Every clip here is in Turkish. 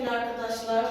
sevgili arkadaşlar.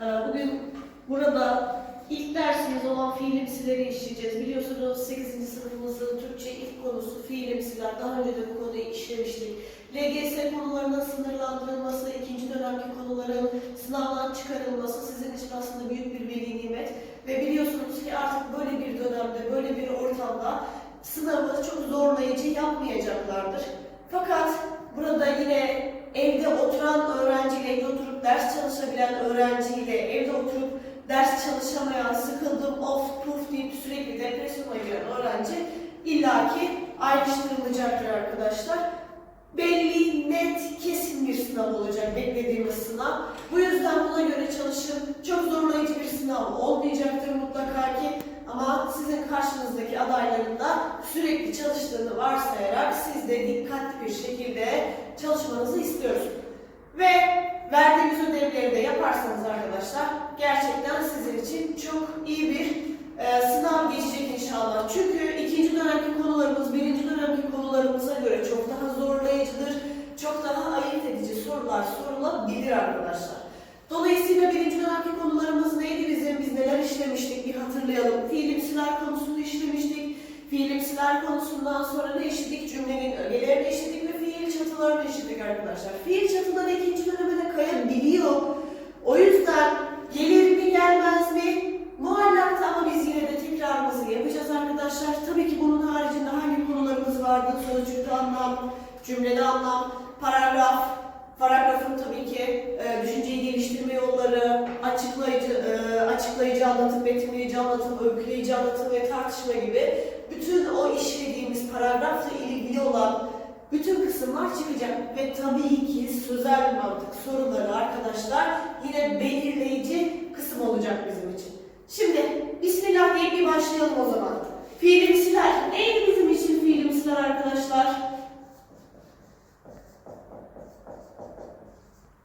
Ee, Bugün burada ilk dersimiz olan fiilimsileri işleyeceğiz. Biliyorsunuz 8. sınıfımızın Türkçe ilk konusu fiilimsiler. Daha önce de bu konuyu işlemiştik. LGS konularının sınırlandırılması, ikinci dönemki konuların sınavdan çıkarılması sizin için aslında büyük bir veli nimet. Ve biliyorsunuz ki artık böyle bir dönemde, böyle bir ortamda sınavı çok zorlayıcı yapmayacaklardır. Fakat burada yine evde oturan öğrenciyle, evde ders çalışabilen öğrenciyle, evde oturup ders çalışamayan, sıkıldım, of, puf deyip sürekli depresyona giren öğrenci illaki ayrıştırılacaktır arkadaşlar. Belli, net, kesin bir sınav olacak beklediğimiz sınav. Bu yüzden buna göre çalışın. Çok zorlayıcı bir sınav olmayacaktır mutlaka ki. Ama sizin karşınızdaki adayların da sürekli çalıştığını varsayarak siz de dikkatli bir şekilde çalışmanızı istiyoruz. Ve verdiğimiz ödevleri de yaparsanız arkadaşlar gerçekten sizin için çok iyi bir e, sınav geçecek inşallah. Çünkü ikinci dönemki konularımız birinci dönemki konularımıza göre çok daha zorlayıcıdır. Çok daha ayırt edici sorular sorulabilir arkadaşlar. Dolayısıyla birinci dönemki konularımız neydi bizim? Biz neler işlemiştik bir hatırlayalım. Fiilimsiler konusunu işlemiştik. Fiilimsiler konusundan sonra ne işledik? Cümlenin ögelerini işledik çatılarını işledik arkadaşlar. Fiil çatıları ikinci döneme de kayabiliyor. O yüzden gelir mi gelmez mi? Muallakta ama biz yine de tekrarımızı yapacağız arkadaşlar. Tabii ki bunun haricinde hangi konularımız vardı? Sözcükte anlam, cümlede anlam, paragraf, paragrafın tabii ki e, düşünceyi geliştirme yolları, açıklayıcı, e, açıklayıcı anlatım, betimleyici anlatım, öyküleyici anlatım ve tartışma gibi bütün o işlediğimiz paragrafla ilgili olan bütün kısımlar çıkacak ve tabii ki sözel mantık soruları arkadaşlar yine belirleyici kısım olacak bizim için. Şimdi Bismillah diye bir başlayalım o zaman. Fiilimsiler. Neydi bizim için fiilimsiler arkadaşlar?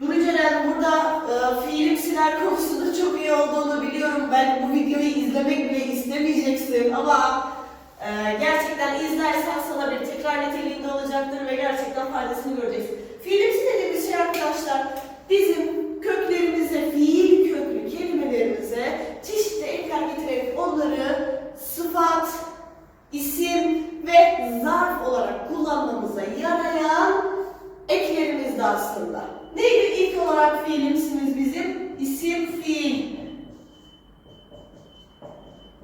Duru Ceren burada e, fiilimsiler konusunda çok iyi olduğunu biliyorum. Ben bu videoyu izlemek bile istemeyeceksin ama e, gerçekten izlersen sana bir tekrar niteliğinde olacaktır ve gerçekten faydasını göreceksin. Fiilimsi dediğimiz şey arkadaşlar bizim köklerimize, fiil köklü kelimelerimize çeşitli ekler getirerek onları sıfat, isim ve zarf olarak kullanmamıza yarayan eklerimizdi aslında. Neydi ilk olarak fiilimsimiz bizim? İsim fiil.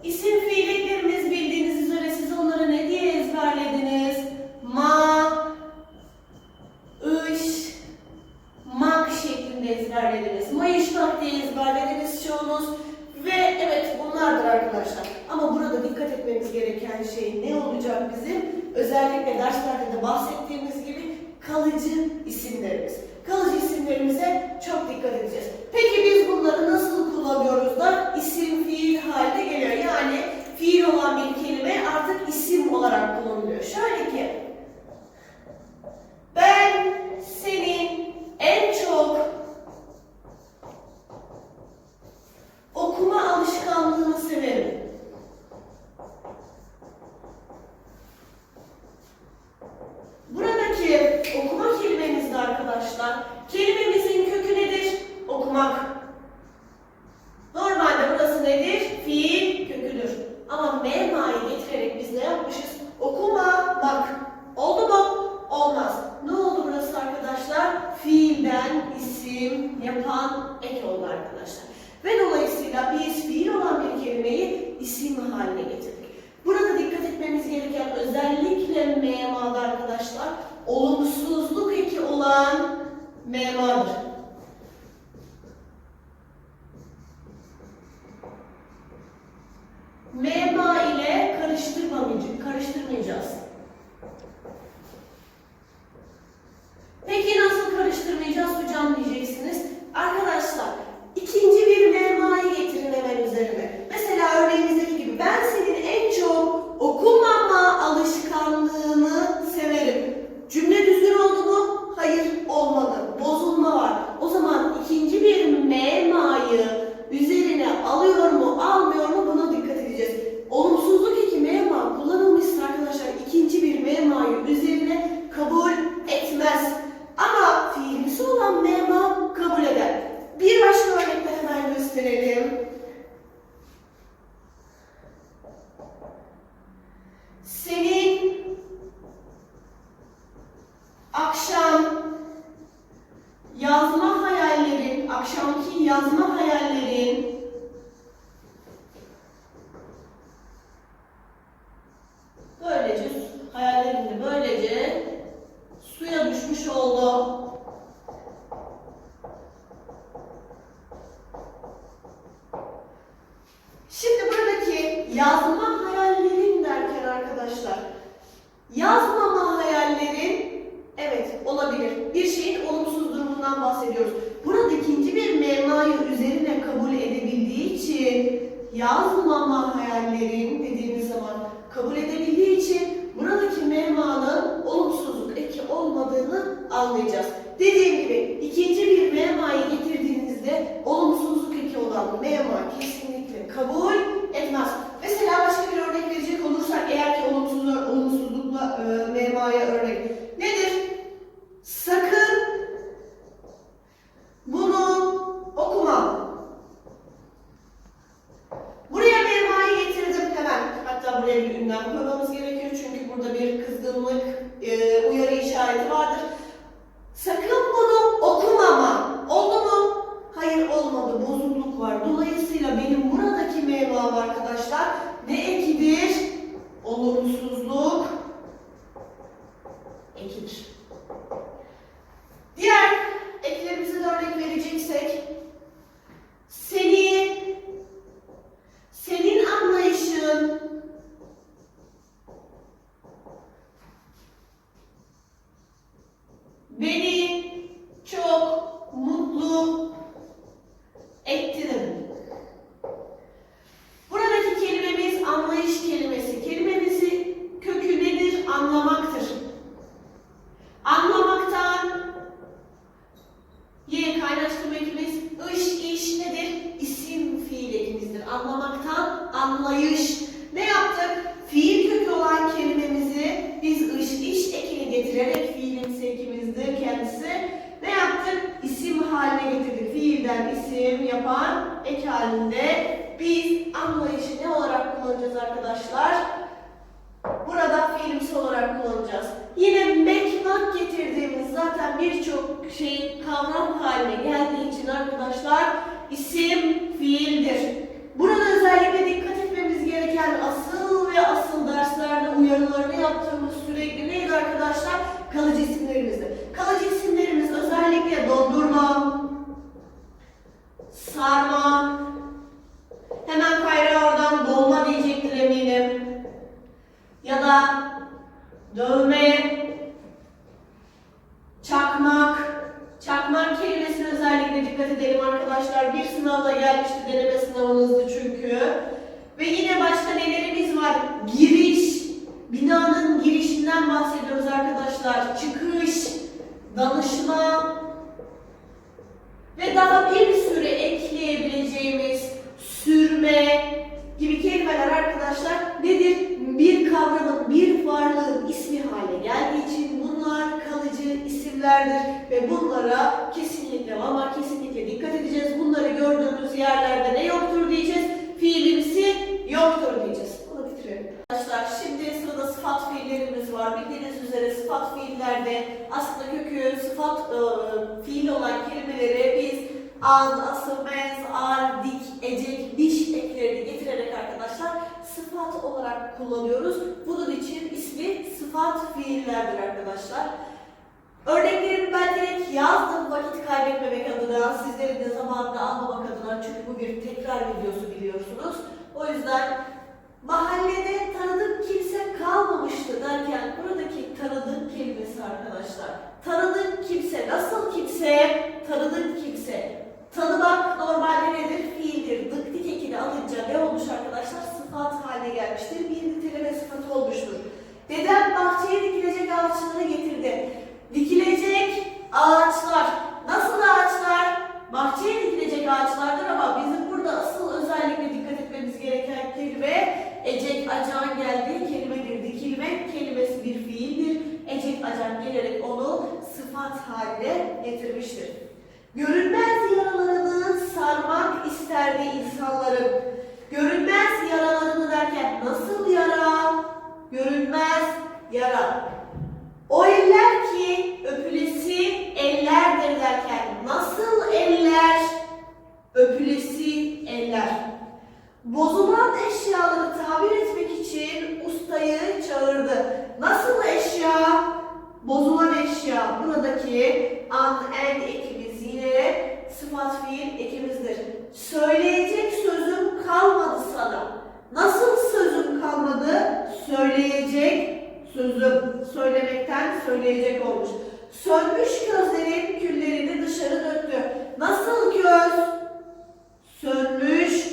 İsim fiil eklerimiz bildiğiniz üzere siz onları ne diye ezberlediniz? Ma, ış, mak şeklinde ezberlediniz. Mayışmak diye ezberlediniz çoğunuz. Ve evet bunlardır arkadaşlar. Ama burada dikkat etmemiz gereken şey ne olacak bizim? Özellikle derslerde de bahsettiğimiz gibi kalıcı isimlerimiz. Kalıcı isimlerimize çok dikkat edeceğiz. Peki biz bunları nasıl kullanıyoruz da isim fiil haline geliyor? Yani fiil olan bir kelime artık isim olarak kullanılıyor. Şöyle ki ben senin en çok okuma alışkanlığını severim. Buradaki okuma kelimemizde arkadaşlar, kelimemizin kökü nedir? Okumak. Normalde burası nedir? Fiil köküdür. Ama mema'yı getirerek biz ne yapmışız? Okumamak. Oldu mu? Olmaz. Ne oldu burası arkadaşlar? Fiilden isim yapan ek oldu arkadaşlar. Ve dolayısıyla biz fiil olan bir kelimeyi isim haline getirdik. Burada dikkat etmemiz gereken özellikle memada arkadaşlar olumsuzluk eki olan memadır. Mema ile karıştırmayacağız. Peki nasıl karıştırmayacağız hocam diyeceksiniz. Arkadaşlar ikinci bir memayı getirin hemen üzerine. Mesela örneğimizdeki gibi ben senin en çok okumama alışkanlığını severim. Cümle düzgün oldu mu? Hayır olmadı. Bozulma var. akşamki yazma hayallerin böylece hayallerin de böylece suya düşmüş oldu. Şimdi buradaki yazma hayallerin derken arkadaşlar, yazmama hayallerin evet olabilir. Bir şeyin olumsuz durumundan bahsediyoruz. Burada ikinci bir memayı üzerine kabul edebildiği için yazmama hayallerin dediğimiz zaman kabul edebildiği için buradaki memanın olumsuzluk eki olmadığını anlayacağız. Dediğim gibi ikinci bir memayı getirdiğinizde olumsuzluk eki olan mema kesinlikle kabul etmez. Mesela başka bir örnek verecek olursak eğer ki olumsuz, olumsuzlukla e, memaya örnek nedir? Sakın bunu okuma. Buraya memayı getirdim hemen. Hatta buraya bir ünlem koymamız gerekiyor çünkü burada bir kızgınlık e, uyarı işareti vardır. Sakın bunu okumama. Oldu mu? Hayır olmadı. Bozukluk var. Dolayısıyla benim buradaki memam arkadaşlar ne ekidir? Olumsuzluk ekidir. Diğer eklerimize de örnek vereceksek seni senin anlayışın beni çok mutlu etti dedim. Buradaki kelimemiz anlayış kelimesi. Kelimemizin kökü nedir? Anlamaktır. Anlamaktan Y kaynaştırma ekimiz ış iş nedir? İsim fiil ekimizdir. Anlamaktan anlayış. Ne yaptık? Fiil kökü olan kelimemizi biz ış iş ekini getirerek fiilin ekimizdir kendisi. Ne yaptık? İsim haline getirdik. Fiilden isim yapan ek halinde biz anlayışı ne olarak kullanacağız arkadaşlar? Burada fiilimsi olarak kullanacağız. Yine meknak getirdiğimiz zaten birçok şey kavram haline geldiği için arkadaşlar isim fiildir. Burada özellikle dikkat etmemiz gereken asıl ve asıl derslerde uyarılarını yaptığımız sürekli neydi arkadaşlar? Kalıcı isimlerimizdi. Kalıcı isimlerimiz özellikle dondurma, sarma, hemen Kayra oradan dolma diyecektir eminim ya da dövme, çakmak, çakmak kelimesine özellikle dikkat edelim arkadaşlar. Bir sınavda gelmişti deneme sınavınızdı çünkü. Ve yine başka nelerimiz var? Giriş, binanın girişinden bahsediyoruz arkadaşlar. Çıkış, danışma ve daha bir sürü ekleyebileceğimiz sürme gibi kelimeler arkadaşlar nedir? Bir kavramın, bir varlığın ismi hale geldiği için bunlar kalıcı isimlerdir ve bunlara kesinlikle ama kesinlikle dikkat edeceğiz. Bunları gördüğümüz yerlerde ne yoktur diyeceğiz? Fiilimsi yoktur diyeceğiz. Bunu bitirelim. Arkadaşlar şimdi sırada sıfat fiillerimiz var. Bildiğiniz üzere sıfat fiillerde aslında kökü sıfat e, fiil olan kelimeleri biz an, asıl, mez, ar, dik, ecek, diş eklerini getirerek arkadaşlar sıfat olarak kullanıyoruz. Bunun için ismi sıfat fiillerdir arkadaşlar. Örneklerimi ben direkt yazdım vakit kaybetmemek adına, sizlerin de zamanında almamak adına çünkü bu bir tekrar videosu biliyorsunuz. O yüzden mahallede tanıdık kimse kalmamıştı derken buradaki tanıdık kelimesi arkadaşlar. Tanıdık kimse, nasıl kimse? Tanıdık kimse. Tanımak normalde nedir? Fiildir. Dık dik ekini alınca ne olmuş arkadaşlar? Sıfat haline gelmiştir. Bir niteleme sıfatı olmuştur. Dedem bahçeye dikilecek ağaçları getirdi. Dikilecek ağaçlar. Nasıl ağaçlar? Bahçeye dikilecek ağaçlardır ama bizim burada asıl özellikle dikkat etmemiz gereken kelime ecek acan geldiği kelimedir. Dikilmek kelimesi bir fiildir. Ecek acan gelerek onu sıfat haline getirmiştir. Görünmez yaralarını sarmak isterdi insanların. Görünmez yaralarını derken nasıl yara? Görünmez yara. O eller ki öpülesi ellerdir derken nasıl eller? Öpülesi eller. Bozulan eşyaları tamir etmek için ustayı çağırdı. Nasıl eşya? Bozulan eşya. Buradaki an and ekimiz yine sıfat fiil ekimizdir. Söyleyecek sözüm kalmadı sana. Nasıl sözüm kalmadı? Söyleyecek sözüm. Söylemekten söyleyecek olmuş. Sönmüş gözlerin küllerini dışarı döktü. Nasıl göz? Sönmüş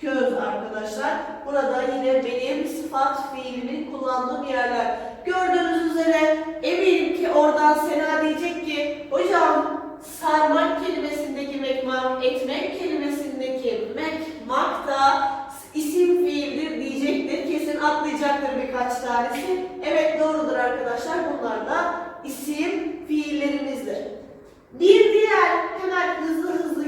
köz arkadaşlar. Burada yine benim sıfat fiilimin kullandığım yerler. Gördüğünüz üzere eminim ki oradan Sena diyecek ki hocam sarmak kelimesindeki mekmak, etmek kelimesindeki mekmak da isim atlayacaktır birkaç tanesi. Evet doğrudur arkadaşlar. Bunlar da isim fiillerimizdir. Bir diğer hemen hızlı hızlı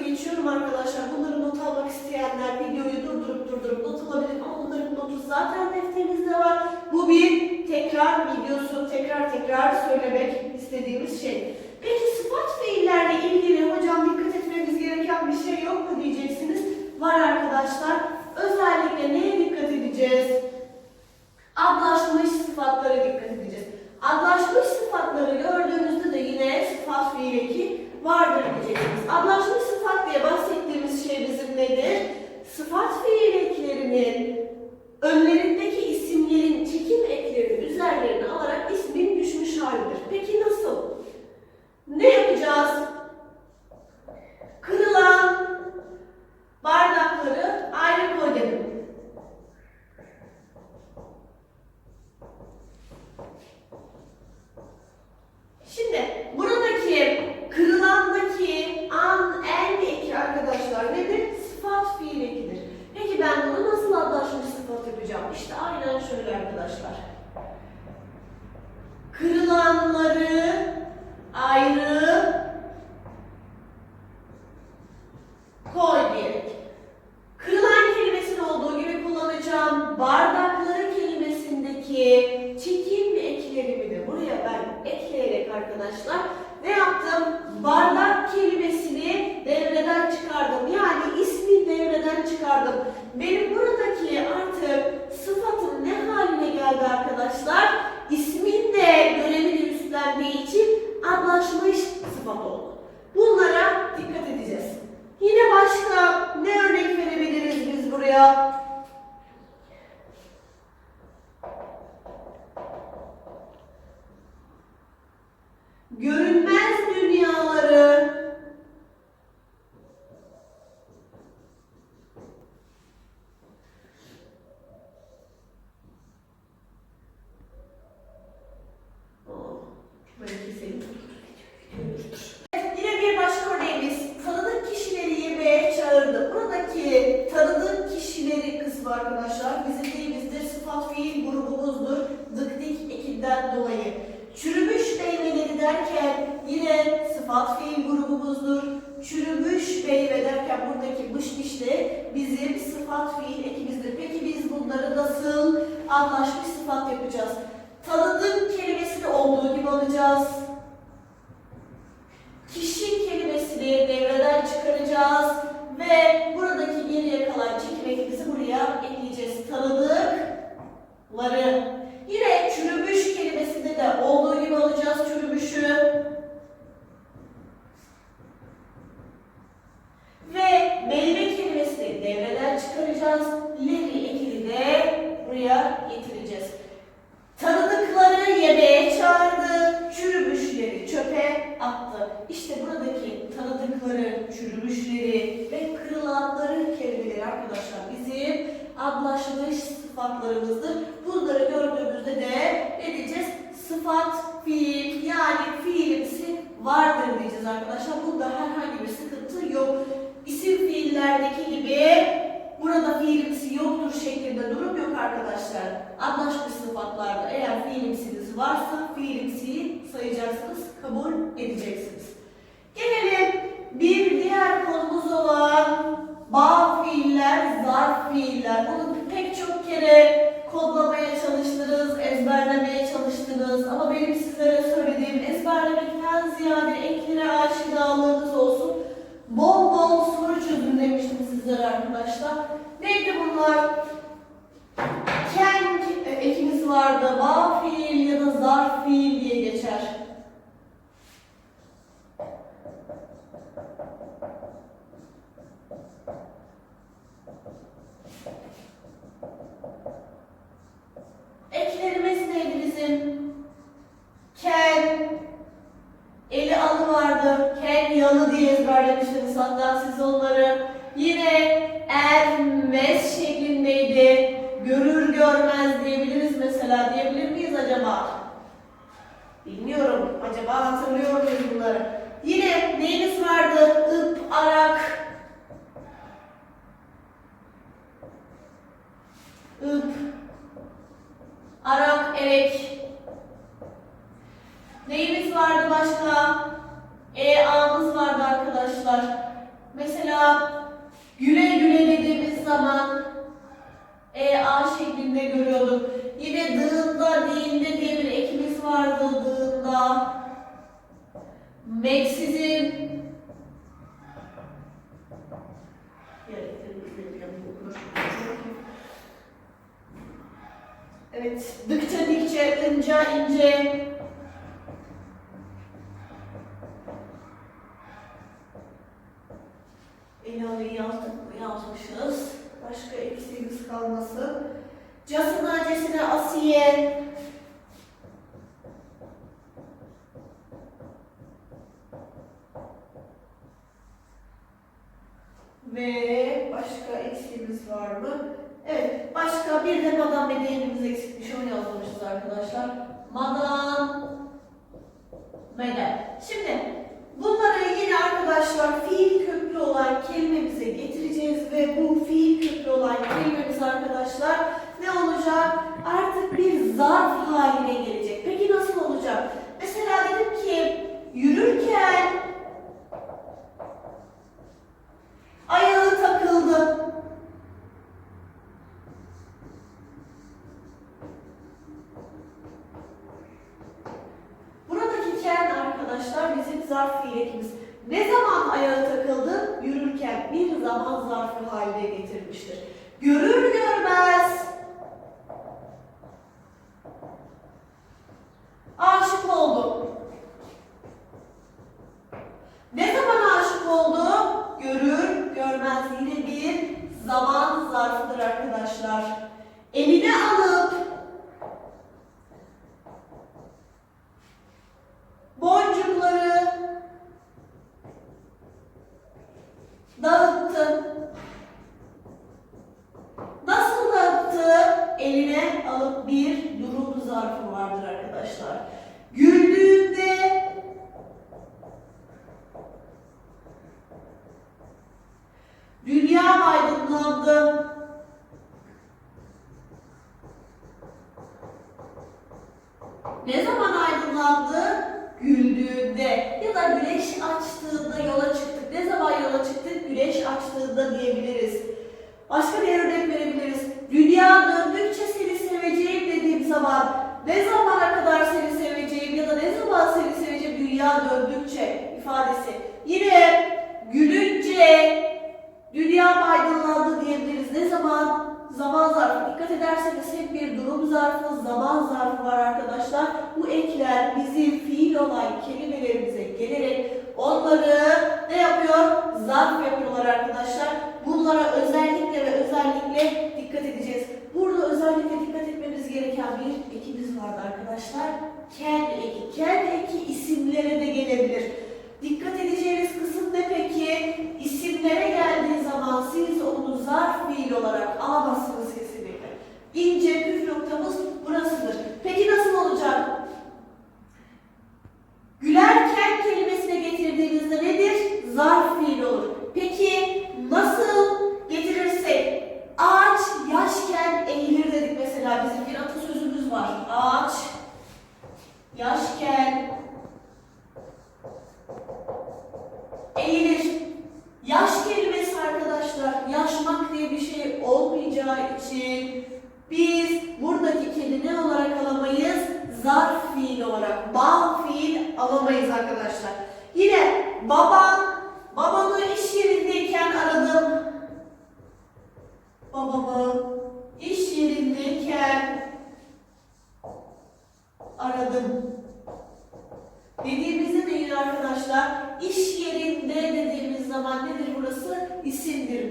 just adlaşmış sıfatlarımızdır. Bunları gördüğümüzde de ne diyeceğiz? Sıfat, fiil yani fiilimsi vardır diyeceğiz arkadaşlar. Bunda herhangi bir sıkıntı yok. İsim fiillerdeki gibi burada fiilimsi yoktur şeklinde durum yok arkadaşlar. Adlaşmış sıfatlarda eğer fiilimsiniz varsa fiilimsiyi sayacaksınız, kabul edeceksiniz. Gelelim bir diğer konumuz olan bağ fiiller, zarf fiiller. Bunu pek çok kere kodlamaya çalıştınız, ezberlemeye çalıştınız. Ama benim sizlere söylediğim ezberlemekten ziyade eklere aşinalığınız acaba? Hatırlıyor muyuz bunları? Yine neyimiz vardı? Ip, arak. Ip, arak, erek. Neyimiz vardı başka? E, ağımız vardı arkadaşlar. Mesela güle güle dediğimiz zaman E, A şeklinde görüyorduk. Yine dığında, diğinde diye bir ekimiz vardı dığında. Meksizm. Evet, dıkça dikçe, ince ince.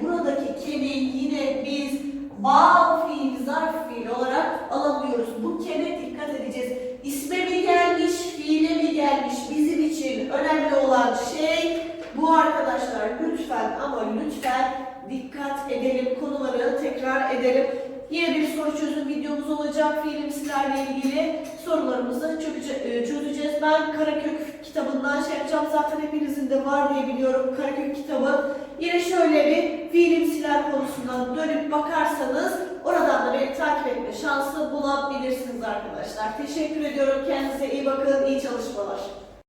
buradaki kemiği yine biz bağ fiil, zarf fiil olarak alabiliyoruz. Bu kene dikkat edeceğiz. İsme mi gelmiş, fiile mi gelmiş bizim için önemli olan şey bu arkadaşlar. Lütfen ama lütfen dikkat edelim. Konuları tekrar edelim. Yine bir soru çözüm videomuz olacak. Fiilimsizlerle ilgili sorularımızı e, çözeceğiz. Ben Karakök kitabından şey yapacağım. Zaten hepinizin de var diye biliyorum Karakök kitabı. Yine şöyle bir fiilimsiler konusundan dönüp bakarsanız oradan da beni takip etme şansı bulabilirsiniz arkadaşlar. Teşekkür ediyorum. Kendinize iyi bakın. İyi çalışmalar.